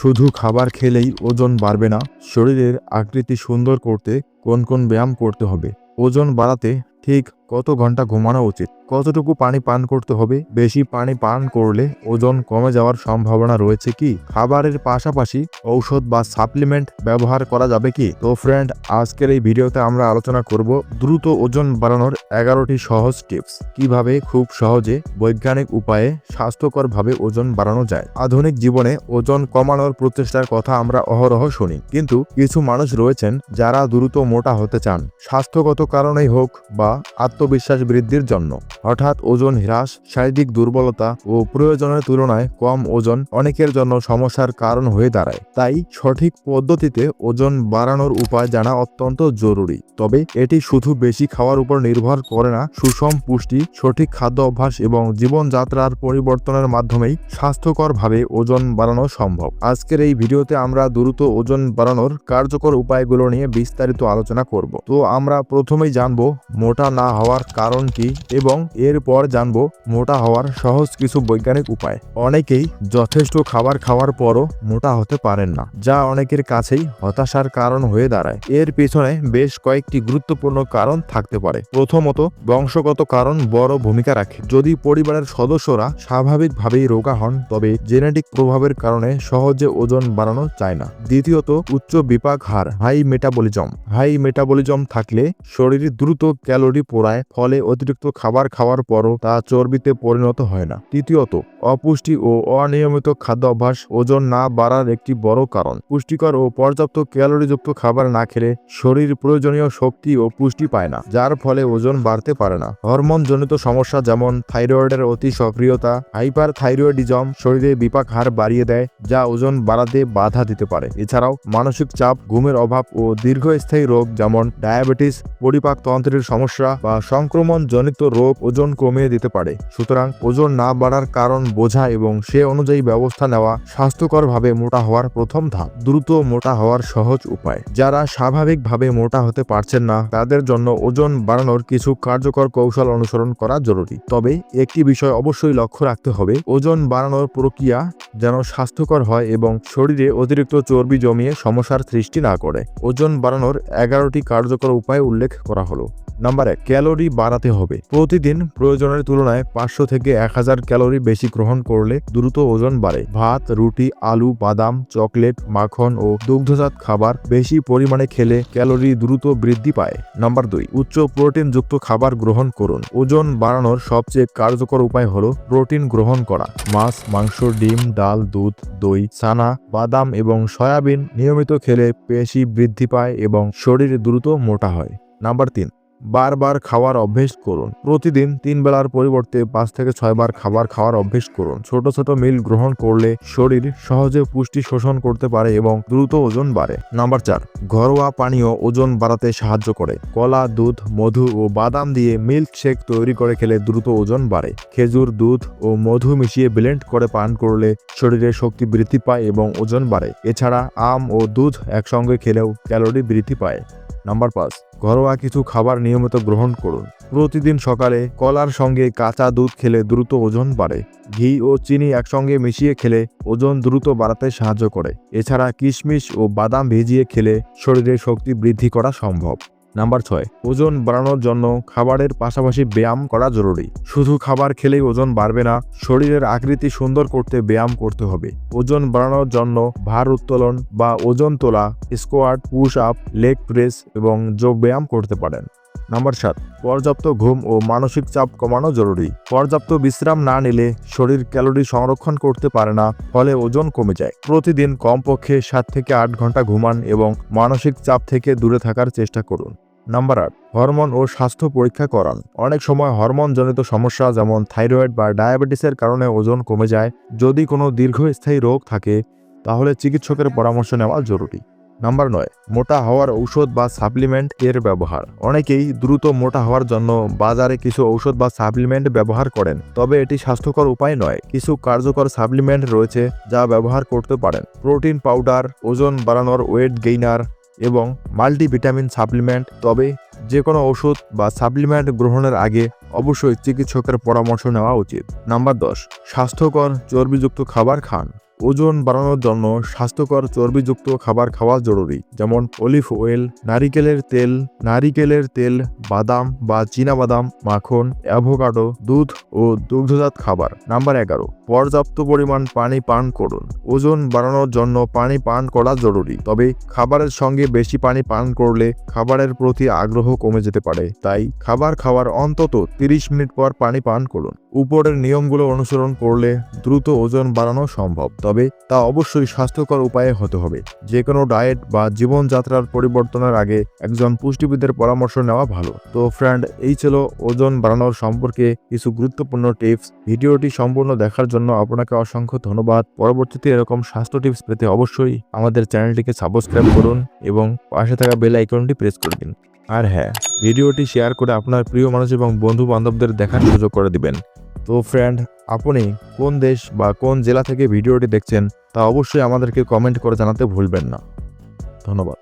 শুধু খাবার খেলেই ওজন বাড়বে না, শরীরের আকৃতি সুন্দর করতে কোন কোন ব্যায়াম করতে হবে। ওজন বাড়াতে ঠিক কত ঘণ্টা ঘুমানো উচিত? কতটুকু পানি পান করতে হবে? বেশি পানি পান করলে ওজন কমে যাওয়ার সম্ভাবনা রয়েছে কি? খাবারের পাশাপাশি ঔষধ বা সাপ্লিমেন্ট ব্যবহার করা যাবে কি? তো ফ্রেন্ড আজকের এই ভিডিওতে আমরা আলোচনা করব দ্রুত ওজন বাড়ানোর এগারোটি সহজ টিপস কীভাবে খুব সহজে বৈজ্ঞানিক উপায়ে স্বাস্থ্যকরভাবে ওজন বাড়ানো যায়? আধুনিক জীবনে ওজন কমানোর প্রচেষ্টার কথা আমরা অহরহ শুনি। কিন্তু কিছু মানুষ রয়েছেন যারা দ্রুত মোটা হতে চান। স্বাস্থ্যগত কারণেই হোক বা আত্মবিশ্বাস বৃদ্ধির জন্য। হঠাৎ ওজন হ্রাস, শারীরিক দুর্বলতা ও প্রয়োজনের তুলনায় কম ওজন অনেকের জন্য সমস্যার কারণ হয়ে দাঁড়ায়। তাই সঠিক পদ্ধতিতে ওজন বাড়ানোর উপায় জানা অত্যন্ত জরুরি। তবে এটি শুধু বেশি খাওয়ার উপর নির্ভর করে না, সুষম পুষ্টি, সঠিক খাদ্য অভ্যাস এবং জীবনযাত্রার পরিবর্তনের মাধ্যমেই স্বাস্থ্যকরভাবে ওজন বাড়ানো সম্ভব। আজকের এই ভিডিওতে আমরা দ্রুত ওজন বাড়ানোর কার্যকর উপায়গুলো নিয়ে বিস্তারিত আলোচনা করব। তো আমরা প্রথমেই জানব, মোটা না হওয়ার কারণ কি এবং এরপর জানব মোটা হওয়ার সহজ কিছু বৈজ্ঞানিক উপায়। অনেকেই যথেষ্ট খাবার খাওয়ার পরও মোটা হতে পারেন না, যা অনেকের কাছেই হতাশার কারণ হয়ে দাঁড়ায়। এর পেছনে বেশ কয়েকটি গুরুত্বপূর্ণ কারণ থাকতে পারে। প্রথমত, বংশগত কারণ বড় ভূমিকা রাখে। যদি পরিবারের সদস্যরা স্বাভাবিকভাবেই রোগা হন, তবে জেনেটিক প্রভাবের কারণে সহজে ওজন বাড়ানো যায় না। দ্বিতীয়ত, উচ্চ বিপাক হার, হাই মেটাবলিজম। হাই মেটাবলিজম থাকলে শরীর দ্রুত ক্যালোরি পোড়ায় ফলে অতিরিক্ত খাবার খাওয়ার পরও তা চর্বিতে পরিণত হয় না। তৃতীয়ত, অপুষ্টি ও অনিয়মিত খাদ্য অভ্যাস ওজন না বাড়ার একটি বড় কারণ। পুষ্টিকর ও পর্যাপ্ত ক্যালোরিযুক্ত খাবার না খেলে শরীর প্রয়োজনীয় শক্তি ও পুষ্টি পায় না, যার ফলে ওজন বাড়তে পারে না। হরমোন জনিত সমস্যা যেমন থাইরয়েডের অতি সক্রিয়তা হাইপার থাইরয়েডিজম শরীরে বিপাক হার বাড়িয়ে দেয়, যা ওজন বাড়াতে বাধা দিতে পারে। এছাড়াও, মানসিক চাপ, ঘুমের অভাব ও দীর্ঘস্থায়ী রোগ যেমন ডায়াবেটিস, পরিপাকতন্ত্রের সমস্যা বা সংক্রমণ জনিত রোগ ওজন কমিয়ে দিতে পারে। সুতরাং ওজন না বাড়ার কারণ বোঝা এবং সে অনুযায়ী ব্যবস্থা নেওয়া স্বাস্থ্যকরভাবে মোটা হওয়ার প্রথম ধাপ। দ্রুত মোটা হওয়ার সহজ উপায়। যারা স্বাভাবিকভাবে মোটা হতে পারছেন না, তাদের জন্য ওজন বাড়ানোর কিছু কার্যকর কৌশল অনুসরণ করা জরুরি। তবে একটি বিষয় অবশ্যই লক্ষ্য রাখতে হবে। ওজন বাড়ানোর প্রক্রিয়া যেন স্বাস্থ্যকর হয় এবং শরীরে অতিরিক্ত চর্বি জমিয়ে সমস্যার সৃষ্টি না করে। ওজন বাড়ানোর এগারোটি কার্যকর উপায় উল্লেখ করা হলো। নাম্বার এক, ক্যালোরি বাড়াতে হবে। প্রতিদিন প্রয়োজনের তুলনায় পাঁচশো থেকে এক হাজার ক্যালোরি বেশি গ্রহণ করলে দ্রুত ওজন বাড়ে। ভাত, রুটি, আলু, বাদাম, চকলেট, মাখন ও দুগ্ধজাত খাবার বেশি পরিমাণে খেলে ক্যালোরি দ্রুত বৃদ্ধি পায়। নাম্বার দুই, উচ্চ প্রোটিনযুক্ত খাবার গ্রহণ করুন। ওজন বাড়ানোর সবচেয়ে কার্যকর উপায় হল প্রোটিন গ্রহণ করা। মাছ, মাংস, ডিম, ডাল, দুধ, দই ছানা বাদাম এবং সয়াবিন নিয়মিত খেলে পেশি বৃদ্ধি পায় এবং শরীর দ্রুত মোটা হয়। নাম্বার তিন বারবার খাওয়ার অভ্যেস করুন। প্রতিদিন তিন বেলার পরিবর্তে পাঁচ থেকে ছয় বার খাবার খাওয়ার অভ্যেস করুন। ছোট ছোট মিল গ্রহণ করলে শরীর সহজে পুষ্টি শোষণ করতে পারে এবং দ্রুত ওজন বাড়ে। নাম্বার চার, ঘরোয়া পানীয় ওজন বাড়াতে সাহায্য করে। কলা, দুধ, মধু ও বাদাম দিয়ে মিল্ক শেক তৈরি করে খেলে দ্রুত ওজন বাড়ে। খেজুর, দুধ ও মধু মিশিয়ে ব্লেন্ড করে পান করলে শরীরে শক্তি বৃদ্ধি পায় এবং ওজন বাড়ে। এছাড়া আম ও দুধ একসঙ্গে খেলেও ক্যালোরি বৃদ্ধি পায়। নাম্বার পাঁচ, ঘরোয়া কিছু খাবার নিয়মিত গ্রহণ করুন। প্রতিদিন সকালে কলার সঙ্গে কাঁচা দুধ খেলে দ্রুত ওজন বাড়ে। ঘি ও চিনি একসঙ্গে মিশিয়ে খেলে ওজন দ্রুত বাড়াতে সাহায্য করে। এছাড়া কিশমিশ ও বাদাম ভিজিয়ে খেলে শরীরে শক্তি বৃদ্ধি করা সম্ভব। নাম্বার ছয়, ওজন বাড়ানোর জন্য খাবারের পাশাপাশি ব্যায়াম করা জরুরি। শুধু খাবার খেলেই ওজন বাড়বে না, শরীরের আকৃতি সুন্দর করতে ব্যায়াম করতে হবে। ওজন বাড়ানোর জন্য ভার উত্তোলন বা ওজন তোলা, squat, push up, leg press এবং যোগ ব্যায়াম করতে পারেন। নাম্বার সাত, পর্যাপ্ত ঘুম ও মানসিক চাপ কমানো জরুরি। পর্যাপ্ত বিশ্রাম না নিলে শরীর ক্যালোরি সংরক্ষণ করতে পারে না, ফলে ওজন কমে যায়। প্রতিদিন কমপক্ষে সাত থেকে আট ঘণ্টা ঘুমান এবং মানসিক চাপ থেকে দূরে থাকার চেষ্টা করুন। নাম্বার আট, হরমোন ও স্বাস্থ্য পরীক্ষা করান। অনেক সময় হরমোনজনিত সমস্যা যেমন থাইরয়েড বা ডায়াবেটিসের কারণে ওজন কমে যায়, যদি কোনো দীর্ঘস্থায়ী রোগ থাকে, তাহলে চিকিৎসকের পরামর্শ নেওয়া জরুরি। নাম্বার নয়, মোটা হওয়ার ঔষধ বা সাপ্লিমেন্ট এর ব্যবহার। অনেকেই দ্রুত মোটা হওয়ার জন্য বাজারে কিছু ঔষধ বা সাপ্লিমেন্ট ব্যবহার করেন, তবে এটি স্বাস্থ্যকর উপায় নয়। কিছু কার্যকর সাপ্লিমেন্ট রয়েছে যা ব্যবহার করতে পারেন। প্রোটিন পাউডার, ওজন বাড়ানোর ওয়েট গেইনার এবং মাল্টিভিটামিন সাপ্লিমেন্ট। তবে যে কোনো ওষুধ বা সাপ্লিমেন্ট গ্রহণের আগে অবশ্যই চিকিৎসকের পরামর্শ নেওয়া উচিত। নাম্বার দশ, স্বাস্থ্যকর চর্বিযুক্ত খাবার খান। ওজন বাড়ানোর জন্য স্বাস্থ্যকর চর্বিযুক্ত খাবার খাওয়া জরুরি, যেমন অলিভ অয়েল, নারিকেলের তেল নারিকেলের তেল, বাদাম বা বাদাম মাখন, অ্যাভোকাডো, দুধ ও দুগ্ধজাত খাবার। নাম্বার এগারো, পর্যাপ্ত পরিমাণ পানি পান করুন। ওজন বাড়ানোর জন্য পানি পান করা জরুরি, তবে খাবারের সঙ্গে বেশি পানি পান করলে খাবারের প্রতি আগ্রহ কমে যেতে পারে। তাই খাবার খাওয়ার অন্তত 30 মিনিট পর পানি পান করুন। উপরের নিয়মগুলো অনুসরণ করলে দ্রুত ওজন বাড়ানো সম্ভব। তবে তা অবশ্যই স্বাস্থ্যকর উপায়ে হতে হবে। যে কোনো ডায়েট বা জীবনযাত্রার পরিবর্তনের আগে একজন পুষ্টিবিদের পরামর্শ নেওয়া ভালো। তো ফ্রেন্ড এই ছিল ওজন বাড়ানোর সম্পর্কে কিছু গুরুত্বপূর্ণ টিপস ভিডিওটি সম্পূর্ণ দেখার জন্য আপনাকে অসংখ্য ধন্যবাদ। পরবর্তীতে এরকম স্বাস্থ্য টিপস পেতে অবশ্যই আমাদের চ্যানেলটিকে সাবস্ক্রাইব করুন এবং পাশে থাকা বেল আইকনটি প্রেস করে দিন। আর হ্যাঁ ভিডিওটি শেয়ার করে আপনার প্রিয় মানুষ এবং বন্ধু বান্ধবদের দেখার সুযোগ করে দিবেন। তো ফ্রেন্ড আপনি কোন দেশ বা কোন জেলা থেকে ভিডিওটি দেখছেন তা অবশ্যই আমাদেরকে কমেন্ট করে জানাতে ভুলবেন না। ধন্যবাদ।